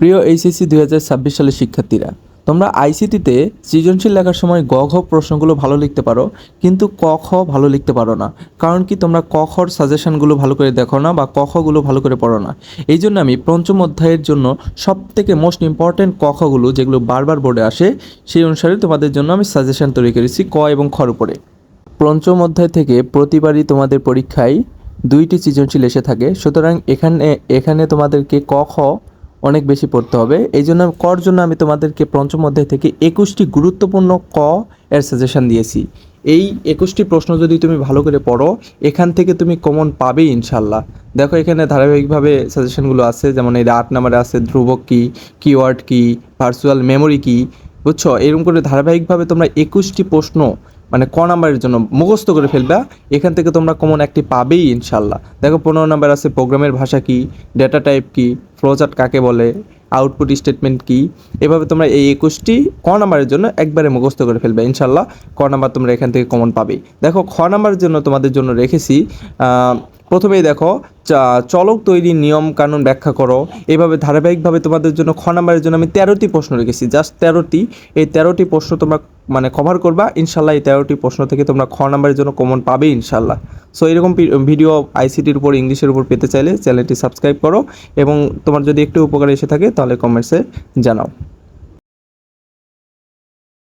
প্রিয় এইচএসসি দুই হাজার ছাব্বিশ সালের শিক্ষার্থীরা, তোমরা আইসিটিতে সৃজনশীল লেখার সময় গ, ঘ প্রশ্নগুলো ভালো লিখতে পারো, কিন্তু ক, খ ভালো লিখতে পারো না। কারণ কি তোমরা ক, খর সাজেশনগুলো ভালো করে দেখো না বা ক, খগুলো ভালো করে পড়ো না। এই জন্য আমি পঞ্চম অধ্যায়ের জন্য সব থেকে মোস্ট ইম্পর্ট্যান্ট ক, খগুলো যেগুলো বারবার বোর্ডে আসে, সেই অনুসারে তোমাদের জন্য আমি সাজেশন তৈরি করেছি ক এবং খর উপরে। পঞ্চম অধ্যায় থেকে প্রতিবারই তোমাদের পরীক্ষায় দুইটি সৃজনশীল এসে থাকে। সুতরাং এখানে এখানে তোমাদেরকে ক, খ অনেক বেশি পড়তে হবে। এই জন্য কর জন্য আমি তোমাদেরকে পঞ্চম অধ্যায় থেকে একুশটি গুরুত্বপূর্ণ ক এর সাজেশন দিয়েছি। এই একুশটি প্রশ্ন যদি তুমি ভালো করে পড়ো, এখান থেকে তুমি কমন পাবেই ইনশাল্লাহ দেখো এখানে ধারাবাহিকভাবে সাজেশনগুলো আছে, যেমন এই আট নাম্বারে আছে ধ্রুবক কী কিওয়ার্ড কি ভার্চুয়াল মেমোরি কী, বুঝছ? এরকম করে ধারাবাহিকভাবে তোমরা একুশটি প্রশ্ন মানে ক নাম্বারের জন্য মুখস্থ করে ফেলবা। এখান থেকে তোমরা কমন একটি পাবেই ইনশাল্লাহ দেখো, পনেরো নাম্বার আছে প্রোগ্রামের ভাষা কি ডেটা টাইপ কি ফ্লোচার্ট কাকে বলে আউটপুট স্টেটমেন্ট কি, এভাবে তোমরা এই একুশটি ক নাম্বারের জন্য একবারে মুখস্থ করে ফেলবে ইনশাল্লাহ ক নাম্বার তোমরা এখান থেকে কমন পাবেই। দেখো, খ নাম্বারের জন্য তোমাদের জন্য রেখেছি প্রথমেই দেখো চলক তৈরির নিয়ম কানুন ব্যাখ্যা করো। এভাবে ধারাবাহিকভাবে তোমাদের জন্য খ নাম্বারের জন্য আমি তেরোটি প্রশ্ন রেখেছি। জাস্ট তেরোটি। এই তেরোটি প্রশ্ন তোমরা মানে কভার করবা, ইনশাল্লাহ এই তেরোটি প্রশ্ন থেকে তোমরা খ নাম্বারের জন্য কমন পাবে ইনশাল্লাহ। সো এরকম ভিডিও আইসিটির উপর, ইংলিশের উপর পেতে চাইলে চ্যানেলটি সাবস্ক্রাইব করো এবং তোমার যদি একটু উপকার এসে থাকে তাহলে কমেন্টসে জানাও।